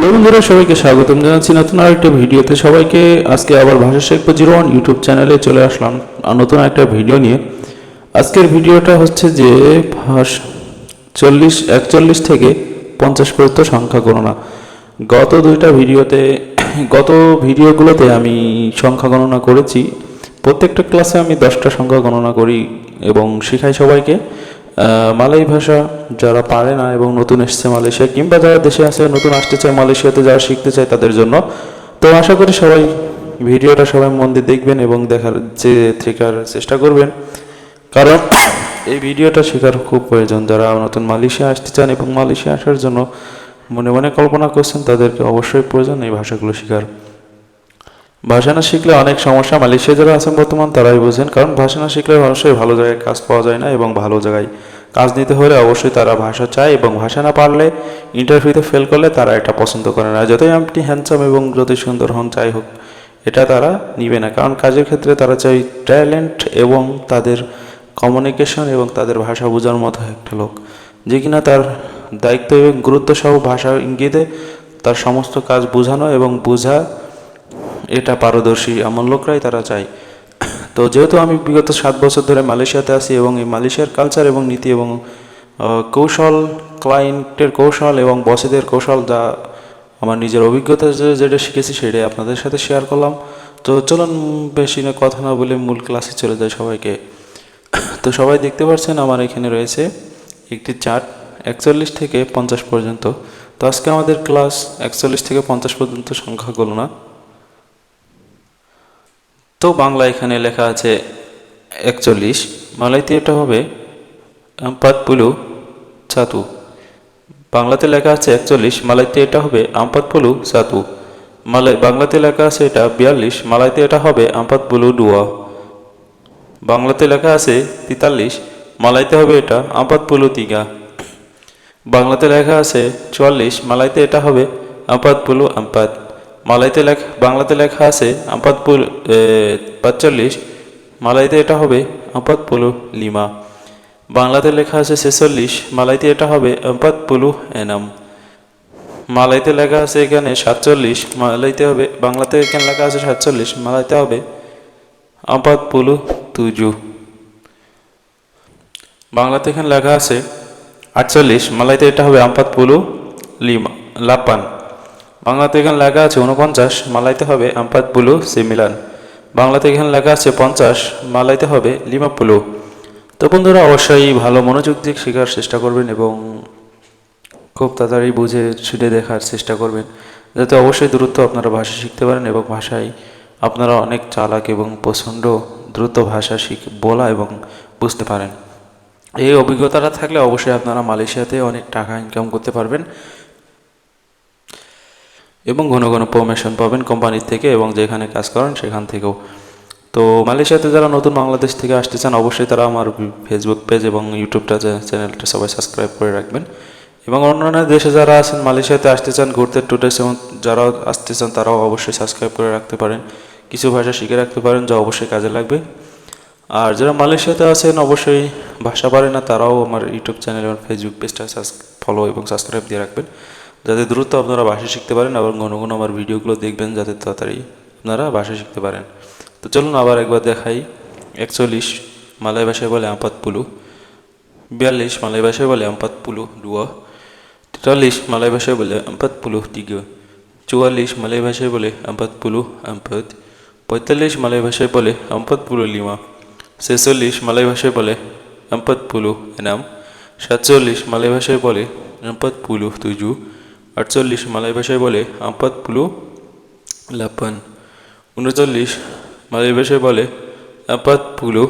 Hello বন্ধুরা সবাইকে স্বাগতম জানাচ্ছি। নতুন আরেকটা ভিডিওতে সবাইকে আজকে আবার ভাষা শেখবো জিরো ওয়ান ইউটিউব চ্যানেলে চলে আসলাম নতুন একটা ভিডিও নিয়ে। আজকের ভিডিওটা হচ্ছে যে ভাষ চল্লিশ, একচল্লিশ থেকে পঞ্চাশ পর্যন্ত সংখ্যা গণনা। গত দুইটা ভিডিওতে, গত ভিডিওগুলোতে আমি সংখ্যা গণনা করেছি। প্রত্যেকটা ক্লাসে আমি দশটা সংখ্যা গণনা করি এবং শেখাই সবাইকে। মালয় ভাষা যারা পারে না এবং নতুন এসছে মালয়েশিয়া কিংবা যারা দেশে আসে নতুন আসতে চায়, মালয়েশিয়াতে যারা শিখতে চায় তাদের জন্য। তো আশা করি সবাই ভিডিওটা সবাই মন দিয়ে দেখবেন এবং দেখার যে শেখার চেষ্টা করবেন। কারণ এই ভিডিওটা শেখার খুব প্রয়োজন। যারা নতুন মালয়েশিয়া আসতে চান এবং মালয়েশিয়া আসার জন্য মনে মনে কল্পনা করছেন, তাদেরকে অবশ্যই প্রয়োজন এই ভাষাগুলো শেখার। ভাষা না শিখলে অনেক সমস্যা। মালয়েশিয়া যারা আছেন বর্তমান, তারাই বোঝেন, কারণ ভাষা না শিখলে অবশ্যই ভালো জায়গায় কাজ পাওয়া যায় না এবং ভালো জায়গায় কাজ নিতে হলে অবশ্যই তারা ভাষা চায় এবং ভাষা না পারলে ইন্টারভিউতে ফেল করলে তারা এটা পছন্দ করে না। যতই আপনি হ্যান্ডসাম এবং যতই সুন্দর হন, যাই হোক, এটা তারা নিবে না। কারণ কাজের ক্ষেত্রে তারা চাই ট্যালেন্ট এবং তাদের কমিউনিকেশন এবং তাদের ভাষা বোঝার মতো একটা লোক। যে কিনা তার দায়িত্ব এবং গুরুত্ব সহ ভাষা ইঙ্গিতে তার সমস্ত কাজ বোঝানো এবং বোঝা এটা পারদর্শী এমন লোকরাই তারা চায়। তো যেহেতু আমি বিগত সাত বছর ধরে মালয়েশিয়াতে আছি এবং এই মালয়েশিয়ার কালচার এবং নীতি এবং কৌশল ক্লায়েন্টের কৌশল এবং বসেদের কৌশল যা আমার নিজের অভিজ্ঞতা যেটা শিখেছি সেটাই আপনাদের সাথে শেয়ার করলাম। তো চলুন বেশি না, কথা না বলে মূল ক্লাসে চলে যায় সবাইকে। তো সবাই দেখতে পাচ্ছেন আমার এখানে রয়েছে একটি চার্ট একচল্লিশ থেকে পঞ্চাশ পর্যন্ত। তো আজকে আমাদের ক্লাস একচল্লিশ থেকে পঞ্চাশ পর্যন্ত সংখ্যা গণনা তো বাংলা এখানে লেখা আছে একচল্লিশ মালাইতে এটা হবে আমপাত পুলু ছাতু। বাংলাতে লেখা আছে একচল্লিশ, মালাইতে এটা হবে আমপাত পুলু সাতু মালাই, বাংলাতে লেখা আছে এটা বিয়াল্লিশ, মালাইতে এটা হবে আমপাত পুলু ডুয়া বাংলাতে লেখা আছে তেতাল্লিশ, মালাইতে হবে এটা আমপাত পুলু তিগা। বাংলাতে লেখা আছে চুয়াল্লিশ, মালাইতে এটা হবে আমপাত পুলু আমপাত। মালাইতে লেখা, বাংলাতে লেখা আছে আমপাত পুল পাঁচচল্লিশ। মালাইতে এটা হবে আমপাত পুলু লিমা। বাংলাতে লেখা আছে ছেচল্লিশ। মালাইতে এটা হবে আমপাত পুলু এনাম। মালাইতে লেখা আছে এখানে সাতচল্লিশ। মালাইতে হবে, বাংলাতে এখানে লেখা আছে সাতচল্লিশ। মালাইতে হবে আমপাত পুলু তুজু। বাংলাতে এখানে লেখা আছে আটচল্লিশ। মালাইতে এটা হবে আমপাত পুলু লিমা লাপান বাংলাতে এখানে লেখা আছে উনপঞ্চাশ মালাইতে হবে আম্পাত পুলু সিমিলান বাংলাতে এখানে লেখা আছে পঞ্চাশ, মালাইতে হবে লিমা পুলু। তো বন্ধুরা, অবশ্যই ভালো মনোযোগ দিয়ে শেখার চেষ্টা করবেন এবং খুব তাড়াতাড়ি বুঝে শুনে দেখার চেষ্টা করবেন। যাতে অবশ্যই দ্রুত আপনারা ভাষা শিখতে পারেন এবং ভাষায় আপনারা অনেক চালাক এবং প্রচণ্ড দ্রুত ভাষা শিখ, বলা এবং বুঝতে পারেন। এই অভিজ্ঞতাটা থাকলে অবশ্যই আপনারা মালয়েশিয়াতে অনেক টাকা ইনকাম করতে পারবেন। এবং ঘন ঘন প্রমোশন পাবেন কোম্পানির থেকে এবং যেখানে কাজ করেন সেখান থেকেও। তো মালয়েশিয়াতে যারা নতুন বাংলাদেশ থেকে আসতে চান, অবশ্যই তারা আমার ফেসবুক পেজ এবং ইউটিউবটা চ্যানেলটা সবাই সাবস্ক্রাইব করে রাখবেন। এবং অন্যান্য দেশে যারা আছেন, মালয়েশিয়াতে আসতে চান, ঘুরতে টুরিস্ট এবং যারা আসতে চান, তারাও অবশ্যই সাবস্ক্রাইব করে রাখতে পারেন। কিছু ভাষা শিখে রাখতে পারেন, যা অবশ্যই কাজে লাগবে। আর যারা মালয়েশিয়াতে আছেন, অবশ্যই ভাষা পারে না, তারাও আমার ইউটিউব চ্যানেল এবং ফেসবুক পেজটা ফলো এবং সাবস্ক্রাইব দিয়ে রাখবেন। যাতে দ্রুত আপনারা ভাষা শিখতে পারেন এবং ঘন ঘন আমার ভিডিওগুলো দেখবেন যাতে তাড়াতাড়ি আপনারা ভাষা শিখতে পারেন। তো চলুন আবার একবার দেখাই। একচল্লিশ মালয় ভাষায় বলে আপাত পুলু, বিয়াল্লিশ মালয় ভাষায় বলে আম্পাত পুলু ডুয়া, তেতাল্লিশ মালয় ভাষায় বলে আম্পাত পুলু তিগা চুয়াল্লিশ মালয় ভাষায় বলে আম্পাত পুলু আম্পাত, পঁয়তাল্লিশ মালয় ভাষায় বলে আম্পাত পুলু লিমা, ছেচল্লিশ মালয় ভাষায় বলে আম্পাত পুলু এনাম, সাতচল্লিশ মালয় ভাষায় বলে আম্পাত পুলু তুজু আটচল্লিশ মালয় ভাষায় বলে আম্পাত পুলু লাপান উনচল্লিশ মালয় ভাষায় বলে আপাত পুলু।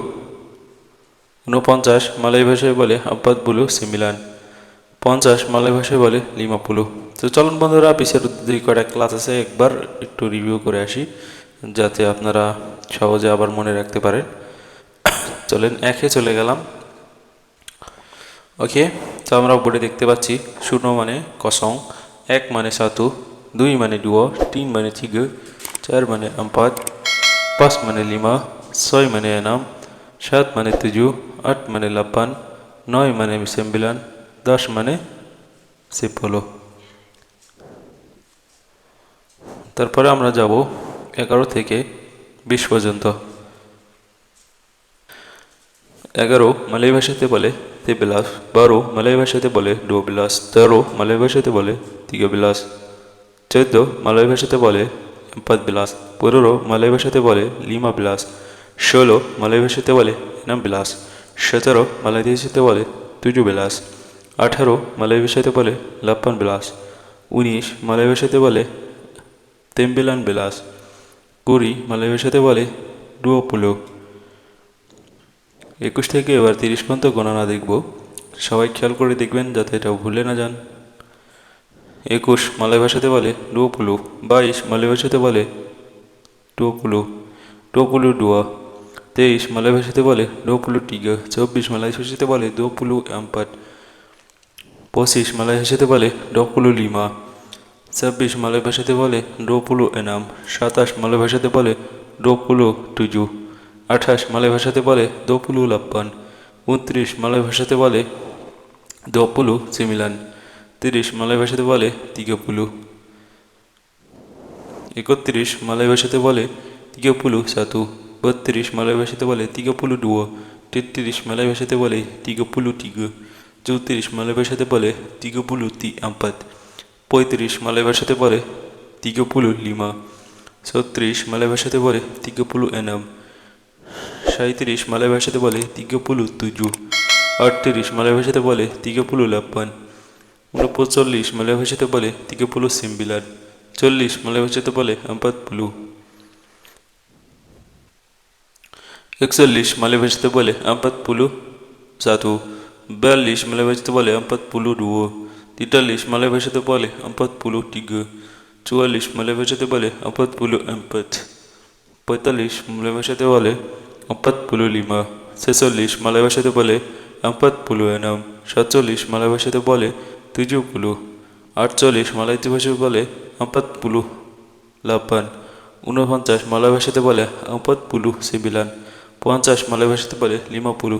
উনপঞ্চাশ মালয় ভাষায় বলে আব্বাত বুলু সিমিলান। পঞ্চাশ মালয় ভাষায় বলে, লিমা পুলু। তো চলুন বন্ধুরা পিছের দুই কটা ক্লাস আছে, একবার একটু রিভিউ করে আসি, যাতে আপনারা সহজে আবার মনে রাখতে পারেন। চলেন, একে চলে গেলাম। ওকে, তো আমরা বোর্ডে দেখতে পাচ্ছি, শূন্য মানে কসং। এক মানে সাতু, দুই মানে ডুয়ো তিন মানে থিগ চার মানে আম্পাত, পাঁচ মানে লিমা, ছয় মানে এনাম, সাত মানে তুজু, আট মানে লাপান নয় মানে সেম্বিলান দশ মানে সিপলো তারপরে আমরা যাব এগারো থেকে বিশ পর্যন্ত। এগারো মালয় ভাষাতে বলে তে বিলাস, বারো মালয় ভাষাতে বলে ডো বিলাস, তেরো মালয় ভাষাতে বলে তিগো বিলাস চোদ্দ মালয় ভাষাতে বলে এম্পাত বিলাস পনেরো মালয় ভাষাতে বলে লিমা বিলাস ষোলো মালয় ভাষাতে বলে এনাম বিলাস সতেরো মালয় ভাষাতে বলে তুজু বিলাস আঠারো মালয় ভাষাতে বলে লাপ্পান বিলাস উনিশ মালয় ভাষাতে বলে তেম্বিলান বিলাস কুড়ি মালয় ভাষাতে বলে ডুয়োপুলো একুশ থেকে এবার তিরিশ পর্যন্ত গণনা দেখব। সবাই খেয়াল করে দেখবেন যাতে এটা ভুলে না যান। একুশ, মালয় ভাষাতে বলে ডুয়োপুলু বাইশ, মালয় ভাষাতে বলে ডুয়োপুলু ডুয়োপুলু ডুয়া। তেইশ, মালয় ভাষাতে বলে ডোপুলু টিগা। চব্বিশ, মালয় ভাষাতে বলে দোপুলু অ্যাম্পাট পঁচিশ, মালয় ভাষাতে বলে ডপুলু লিমা। ছাব্বিশ, মালয় ভাষাতে বলে ডোপুলু এনাম। সাতাশ, মালয় ভাষাতে বলে ডোপুলু টুজু। আঠাশ, মালয় ভাষাতে বলে দোপুলু লাপ্পান। উনত্রিশ, মালয় ভাষাতে বলে দোপুলু সিমিলান তিরিশ মালয় ভাষাতে বলে তিগাপুলু একত্রিশ, মালয় ভাষাতে বলে তিগাপুলু সাতু। বত্রিশ, মালয় ভাষাতে বলে তিগাপুলু ডুয়ো তেত্রিশ, মালয় ভাষাতে বলে তিগাপুলু টিগ চৌত্রিশ, মালয় ভাষাতে বলে তিগাপুলু তি আম্পাত। পঁয়ত্রিশ, মালয় ভাষাতে বলে তিগাপুলু লিমা। ছত্রিশ, মালয় ভাষাতে বলে তিগাপুলু এনাম। সাঁত্রিশ মালয় ভাষাতে বলে তিগাপুলু তুজু। আটত্রিশ, মালয় ভাষাতে বলে তিগাপুলু লাপ্পান। উনপচল্লিশ মালয় ভাষাতে বলে তিগাপুলু সিম্বিলার। চল্লিশ মালয় ভাষাতে বলে আম্পাত পুলু একচল্লিশ মালয় ভাষাতে বলে আম্পাত পুলু সাতু বিয়াল্লিশ মালয় ভাষাতে বলে আম্পাত পুলু ডুয়ো তেতাল্লিশ মালয় ভাষাতে বলে আম্পাত পুলু টিগ। চুয়াল্লিশ মালয় ভাষাতে বলে আম্পাত পুলু এম্পাত পঁয়তাল্লিশ মালয় ভাষাতে বলে আম্পাত পুলু লিমা। ছেচল্লিশ মালয় ভাষাতে বলে আম্পাত পুলু এনাম। সাতচল্লিশ মালয় ভাষাতে বলে তুজু পুলু আটচল্লিশ মালয়তি ভাষাতে বলে আম্পাত পুলু। লাপান ঊনপঞ্চাশ মালয় ভাষাতে বলে আম্পাত পুলু সিবিলান পঞ্চাশ মালয় ভাষাতে বলে লিমা পুলু।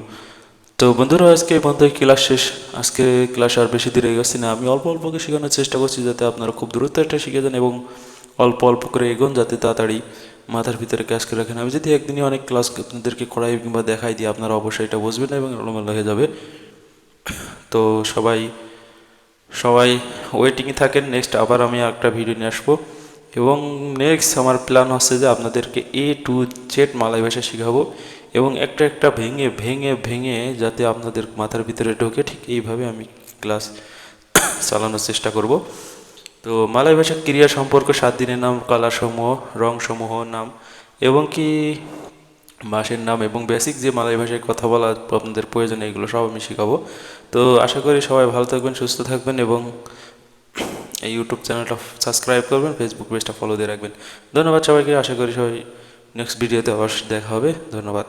তো বন্ধুরা, আজকে পর্যন্ত ক্লাস শেষ। আজকে ক্লাস আর বেশি দূরে এগোচ্ছি না। আমি অল্প অল্পকে শেখানোর চেষ্টা করছি যাতে আপনারা খুব দ্রুত একটা শিখে যান এবং অল্প অল্প করে এগোন যাতে তাড়াতাড়ি মাথার ভিতরে ক্যাশ করে রাখেন। আমি যদি একদিনই অনেক ক্লাস আপনাদেরকে করাই কিংবা দেখাই দিই, আপনারা অবশ্যই এটা বুঝবেন এবং এলোমেলো হয়ে যাবে। তো সবাই সবাই ওয়েটিংয়ে থাকেন। নেক্সট আবার আমি একটা ভিডিও নিয়ে আসব। এবং নেক্সট আমার প্ল্যান হচ্ছে যে আপনাদেরকে এ টু জেড মালাই ভাষা শেখাবো। এবং একটা একটা ভেঙে ভেঙে ভেঙে যাতে আপনাদের মাথার ভিতরে ঢোকে, ঠিক এইভাবে আমি ক্লাস চালানোর চেষ্টা করব। তো মালাই ভাষা ক্রিয়া সম্পর্ক সাত দিনের নাম, কালাসমূহ, রংসমূহ, নাম এবং কি মাসের নাম এবং বেসিক যে মালাই ভাষায় কথা বলা আপনাদের প্রয়োজন এগুলো সব আমি শেখাবো। তো আশা করি সবাই ভালো থাকবেন, সুস্থ থাকবেন এবং এই ইউটিউব চ্যানেলটা সাবস্ক্রাইব করবেন ফেসবুক পেজটা ফলো দিয়ে রাখবেন। ধন্যবাদ সবাইকে, আশা করি সবাই নেক্সট ভিডিওতে অবশ্যই দেখা হবে। ধন্যবাদ।